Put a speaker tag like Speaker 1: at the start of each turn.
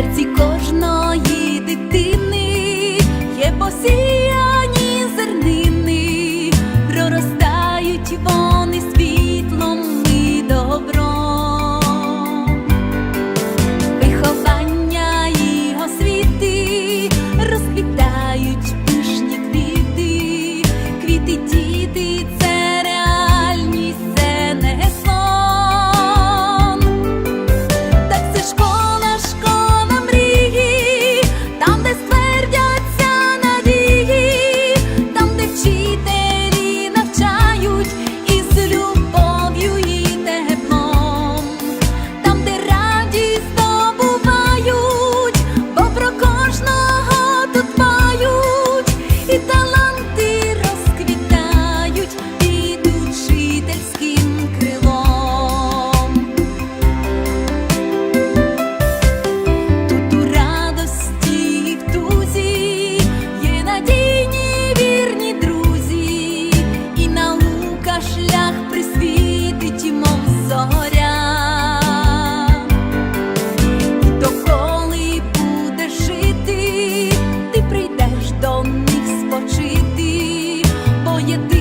Speaker 1: серці кожної дитини є посіб. відпочити, бо єдиний